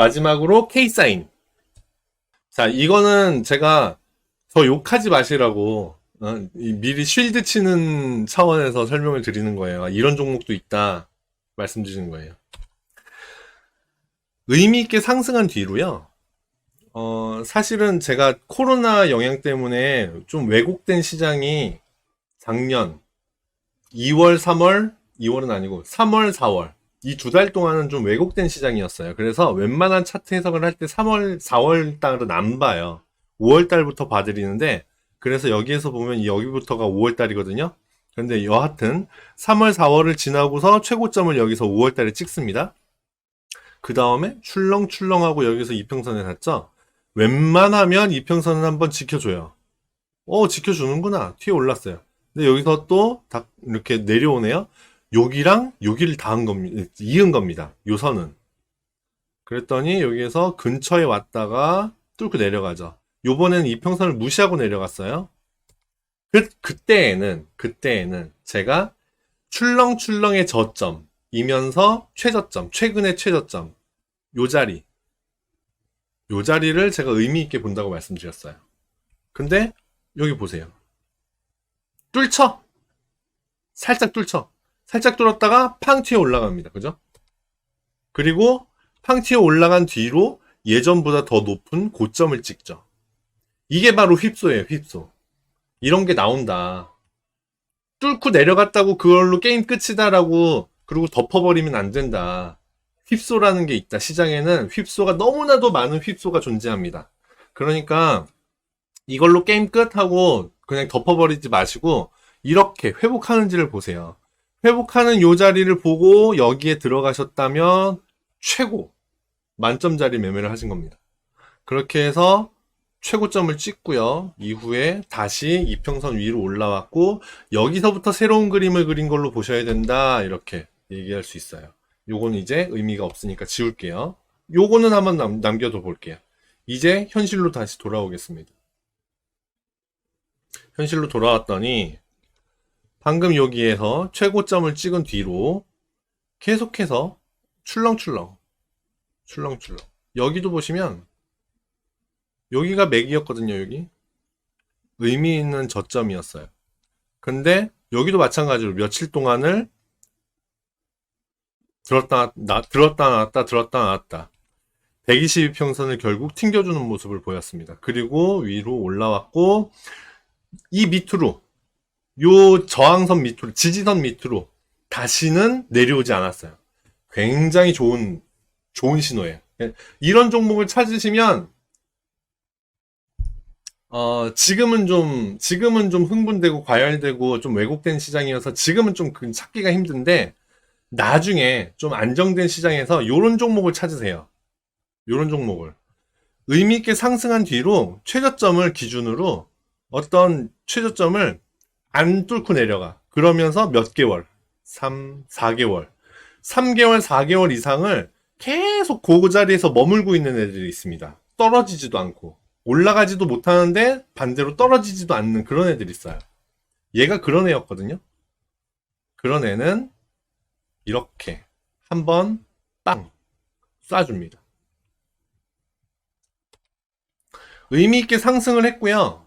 마지막으로 K사인. 자, 이거는 제가 더 욕하지 마시라고 어, 이 미리 쉴드 치는 차원에서 설명을 드리는 거예요. 아, 이런 종목도 있다 말씀드리는 거예요. 의미 있게 상승한 뒤로요. 어, 사실은 제가 코로나 영향 때문에 좀 왜곡된 시장이 작년 2월, 3월, 2월은 아니고 3월, 4월 이 두 달 동안은 좀 왜곡된 시장이었어요. 그래서 웬만한 차트 해석을 할 때 3월, 4월 달은 안 봐요. 5월 달부터 봐드리는데 그래서 여기에서 보면 여기부터가 5월 달이거든요. 근데 여하튼 3월, 4월을 지나고서 최고점을 여기서 5월 달에 찍습니다. 그 다음에 출렁출렁하고 여기서 이평선에 닿죠. 웬만하면 이평선은 한번 지켜줘요. 어, 지켜주는구나. 튀어 올랐어요. 근데 여기서 또 다 이렇게 내려오네요. 여기랑 여기를 닿은 겁니다. 이은 겁니다. 요 선은. 그랬더니 여기에서 근처에 왔다가 뚫고 내려가죠. 요번에는 이평선을 무시하고 내려갔어요. 그, 그때에는, 그때에는 제가 출렁출렁의 저점이면서 최저점, 최근의 최저점, 요 자리, 요 자리를 제가 의미 있게 본다고 말씀드렸어요. 근데 여기 보세요. 뚫쳐! 살짝 뚫쳐. 살짝 뚫었다가 팡 튀어 올라갑니다. 그죠? 그리고 팡 튀어 올라간 뒤로 예전보다 더 높은 고점을 찍죠. 이게 바로 휩소예요, 휩소. 이런 게 나온다. 뚫고 내려갔다고 그걸로 게임 끝이다라고 그리고 덮어버리면 안 된다. 휩소라는 게 있다. 시장에는 휩소가 너무나도 많은 휩소가 존재합니다. 그러니까 이걸로 게임 끝하고 그냥 덮어버리지 마시고 이렇게 회복하는지를 보세요. 회복하는 요 자리를 보고 여기에 들어가셨다면 최고 만점 자리 매매를 하신 겁니다. 그렇게 해서 최고점을 찍고요. 이후에 다시 이평선 위로 올라왔고 여기서부터 새로운 그림을 그린 걸로 보셔야 된다. 이렇게 얘기할 수 있어요. 요거는 이제 의미가 없으니까 지울게요. 요거는 한번 남, 남겨둬 볼게요. 이제 현실로 다시 돌아오겠습니다. 현실로 돌아왔더니 방금 여기에서 최고점을 찍은 뒤로 계속해서 출렁출렁 출렁출렁. 여기도 보시면 여기가 맥이었거든요 여기. 의미 있는 저점이었어요. 근데 여기도 마찬가지로 며칠 동안을 들었다 나, 들었다 나왔다 들었다 나왔다 122평선을 결국 튕겨주는 모습을 보였습니다. 그리고 위로 올라왔고 이 밑으로 요 저항선 밑으로 지지선 밑으로 다시는 내려오지 않았어요. 굉장히 좋은 좋은 신호예요. 이런 종목을 찾으시면 어, 지금은 좀 지금은 좀 흥분되고 과열되고 좀 왜곡된 시장이어서 지금은 좀그 찾기가 힘든데 나중에 좀 안정된 시장에서 요런 종목을 찾으세요. 요런 종목을 의미 있게 상승한 뒤로 최저점을 기준으로 어떤 최저점을 안 뚫고 내려가. 그러면서 몇 개월? 3, 4개월. 3개월, 4개월 이상을 계속 그 자리에서 머물고 있는 애들이 있습니다. 떨어지지도 않고. 올라가지도 못하는데 반대로 떨어지지도 않는 그런 애들이 있어요. 얘가 그런 애였거든요. 그런 애는 이렇게 한번 빵 쏴줍니다. 의미 있게 상승을 했고요.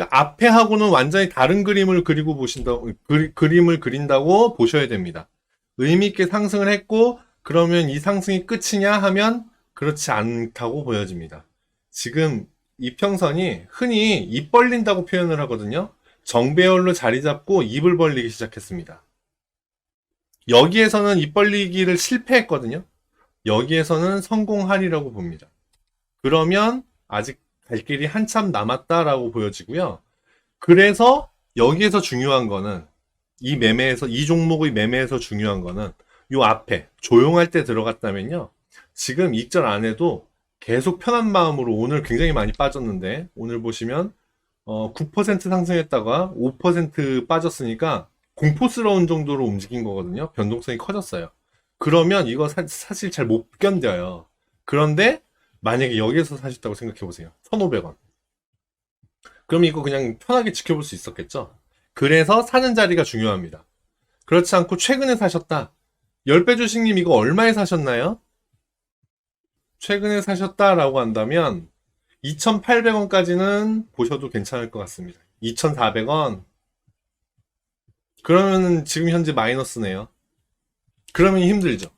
그러니까 앞에 하고는 완전히 다른 그림을 그리고 보신다 그, 그림을 그린다고 보셔야 됩니다. 의미 있게 상승을 했고 그러면 이 상승이 끝이냐 하면 그렇지 않다고 보여집니다. 지금 이평선이 흔히 입 벌린다고 표현을 하거든요. 정배열로 자리 잡고 입을 벌리기 시작했습니다. 여기에서는 입 벌리기를 실패했거든요. 여기에서는 성공하리라고 봅니다. 그러면 아직 갈 길이 한참 남았다라고 보여지고요. 그래서 여기에서 중요한 거는 이 매매에서 이 종목의 매매에서 중요한 거는 요 앞에 조용할 때 들어갔다면요. 지금 익절 안 해도 계속 편한 마음으로 오늘 굉장히 많이 빠졌는데 오늘 보시면 어, 9% 상승했다가 5% 빠졌으니까 공포스러운 정도로 움직인 거거든요. 변동성이 커졌어요. 그러면 이거 사, 사실 잘 못 견뎌요. 그런데 만약에 여기에서 사셨다고 생각해 보세요. 1,500원. 그럼 이거 그냥 편하게 지켜볼 수 있었겠죠? 그래서 사는 자리가 중요합니다. 그렇지 않고 최근에 사셨다. 10배 주식님 이거 얼마에 사셨나요? 최근에 사셨다라고 한다면 2,800원까지는 보셔도 괜찮을 것 같습니다. 2,400원. 그러면 지금 현재 마이너스네요. 그러면 힘들죠.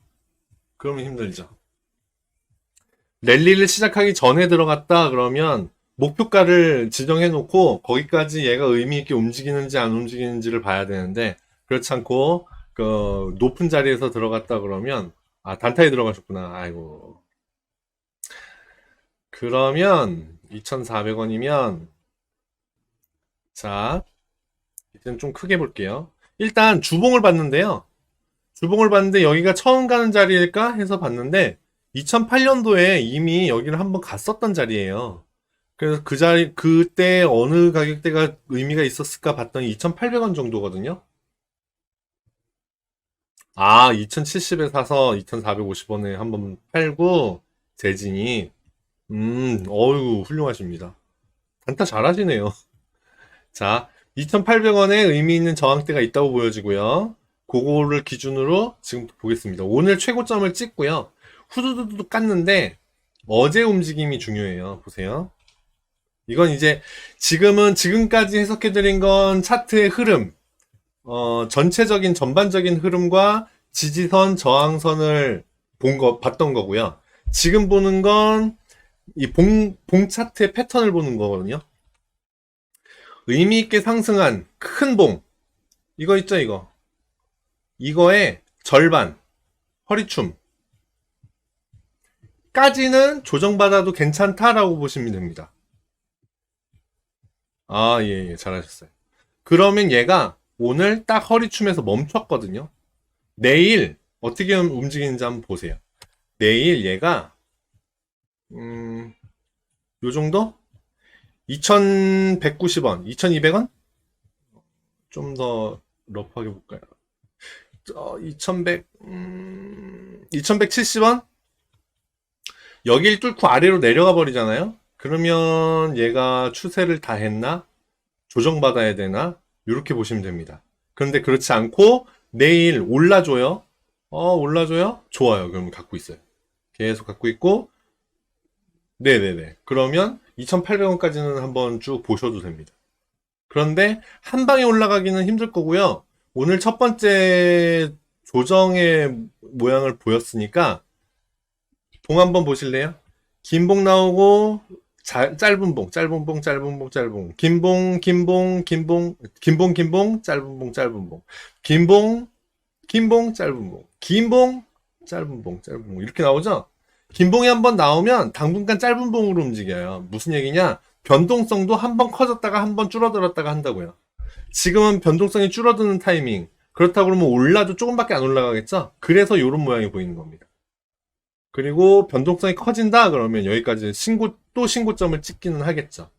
그러면 힘들죠. 랠리를 시작하기 전에 들어갔다 그러면 목표가를 지정해 놓고 거기까지 얘가 의미 있게 움직이는지 안 움직이는지를 봐야 되는데 그렇지 않고 그 높은 자리에서 들어갔다 그러면 아 단타에 들어가셨구나. 아이고. 그러면 2,400원이면 자 이제는 좀 크게 볼게요. 일단 주봉을 봤는데요. 주봉을 봤는데 여기가 처음 가는 자리일까 해서 봤는데 2008년도에 이미 여기를 한번 갔었던 자리예요. 그래서 그 자리 그때 어느 가격대가 의미가 있었을까 봤더니 2,800원 정도거든요. 아, 2,070에 사서 2,450원에 한번 팔고 재진이 음, 어유 훌륭하십니다. 단타 잘하시네요. 자, 2,800원에 의미 있는 저항대가 있다고 보여지고요. 그거를 기준으로 지금 보겠습니다. 오늘 최고점을 찍고요. 후두두두 깠는데 어제 움직임이 중요해요. 보세요. 이건 이제 지금은 지금까지 해석해드린 건 차트의 흐름, 어, 전체적인 전반적인 흐름과 지지선, 저항선을 본 거, 봤던 거고요. 지금 보는 건 이 봉, 봉 차트의 패턴을 보는 거거든요. 의미 있게 상승한 큰 봉. 이거 있죠, 이거. 이거의 절반. 허리춤. 까지는 조정받아도 괜찮다라고 보시면 됩니다. 아, 예, 예, 잘하셨어요. 그러면 얘가 오늘 딱 허리춤에서 멈췄거든요. 내일 어떻게 움직이는지 한번 보세요. 내일 얘가 음, 요 정도? 2190원, 2200원? 좀 더 러프하게 볼까요? 어, 2100, 음, 2170원? 여길 뚫고 아래로 내려가 버리잖아요? 그러면 얘가 추세를 다 했나? 조정받아야 되나? 이렇게 보시면 됩니다. 그런데 그렇지 않고 내일 올라줘요? 어, 올라줘요? 좋아요. 그러면 갖고 있어요. 계속 갖고 있고, 네네네. 그러면 2,800원까지는 한번 쭉 보셔도 됩니다. 그런데 한 방에 올라가기는 힘들 거고요. 오늘 첫 번째 조정의 모양을 보였으니까 봉 한번 보실래요? 긴 봉 나오고 자- 짧은 봉, 짧은 봉, 짧은 봉, 짧은 봉, 긴 봉, 긴 봉, 긴 봉, 긴 봉, 긴 봉, 짧은 봉, 짧은 봉, 긴 봉, 긴 봉, 짧은 봉, 긴 봉, 짧은 봉, 짧은 봉 이렇게 나오죠? 긴 봉이 한번 나오면 당분간 짧은 봉으로 움직여요. 무슨 얘기냐? 변동성도 한 번 커졌다가 한 번 줄어들었다가 한다고요. 지금은 변동성이 줄어드는 타이밍. 그렇다고 그러면 올라도 조금밖에 안 올라가겠죠? 그래서 이런 모양이 보이는 겁니다. 그리고 변동성이 커진다 그러면 여기까지 신고 또 신고점을 찍기는 하겠죠.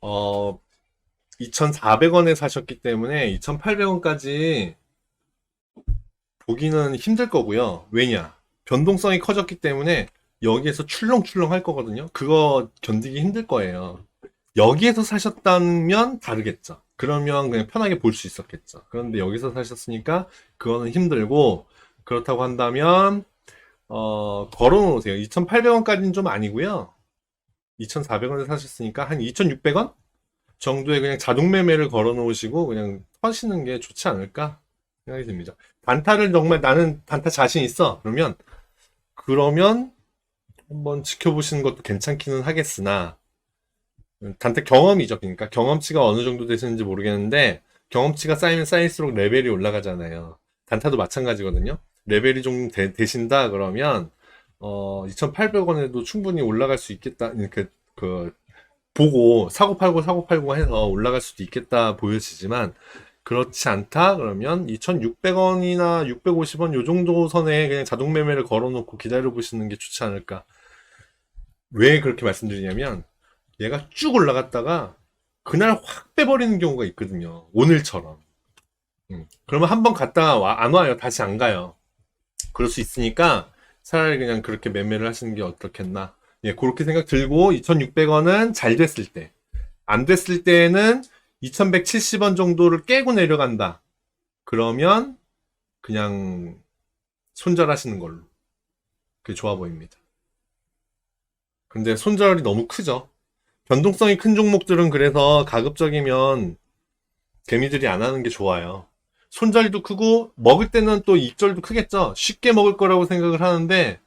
어 2,400원에 사셨기 때문에 2,800원까지 보기는 힘들 거고요. 왜냐? 변동성이 커졌기 때문에 여기에서 출렁출렁 할 거거든요. 그거 견디기 힘들 거예요. 여기에서 사셨다면 다르겠죠. 그러면 그냥 편하게 볼 수 있었겠죠. 그런데 여기서 사셨으니까 그거는 힘들고 그렇다고 한다면 어, 걸어 놓으세요. 2,800원까지는 좀 아니고요. 2,400원에 사셨으니까 한 2,600원 정도의 그냥 자동 매매를 걸어 놓으시고 그냥 터시는 게 좋지 않을까 생각이 듭니다. 단타를 정말 나는 단타 자신 있어. 그러면 그러면 한번 지켜보시는 것도 괜찮기는 하겠으나 단타 경험이죠. 그러니까 경험치가 어느 정도 되시는지 모르겠는데 경험치가 쌓이면 쌓일수록 레벨이 올라가잖아요. 단타도 마찬가지거든요. 레벨이 좀 되, 되신다 그러면 어 2,800원에도 충분히 올라갈 수 있겠다. 이렇게 그 보고 사고 팔고 사고 팔고 해서 올라갈 수도 있겠다 보여지지만 그렇지 않다 그러면 2,600원이나 650원 요 정도 선에 그냥 자동 매매를 걸어놓고 기다려 보시는 게 좋지 않을까. 왜 그렇게 말씀드리냐면 얘가 쭉 올라갔다가 그날 확 빼버리는 경우가 있거든요. 오늘처럼. 음, 그러면 한 번 갔다가 와- 안 와요. 다시 안 가요. 그럴 수 있으니까 차라리 그냥 그렇게 매매를 하시는 게 어떻겠나. 예, 그렇게 생각 들고 2,600원은 잘 됐을 때. 안 됐을 때는 2,170원 정도를 깨고 내려간다. 그러면 그냥 손절하시는 걸로. 그게 좋아 보입니다. 근데 손절이 너무 크죠. 변동성이 큰 종목들은 그래서 가급적이면 개미들이 안 하는 게 좋아요. 손절도 크고 먹을 때는 또 익절도 크겠죠. 쉽게 먹을 거라고 생각을 하는데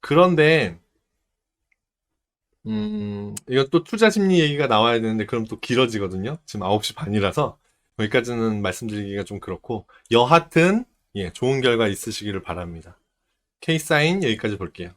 그런데 음, 이건 또 투자 심리 얘기가 나와야 되는데 그럼 또 길어지거든요. 지금 9시 반이라서 여기까지는 말씀드리기가 좀 그렇고 여하튼 예, 좋은 결과 있으시기를 바랍니다. K사인 여기까지 볼게요.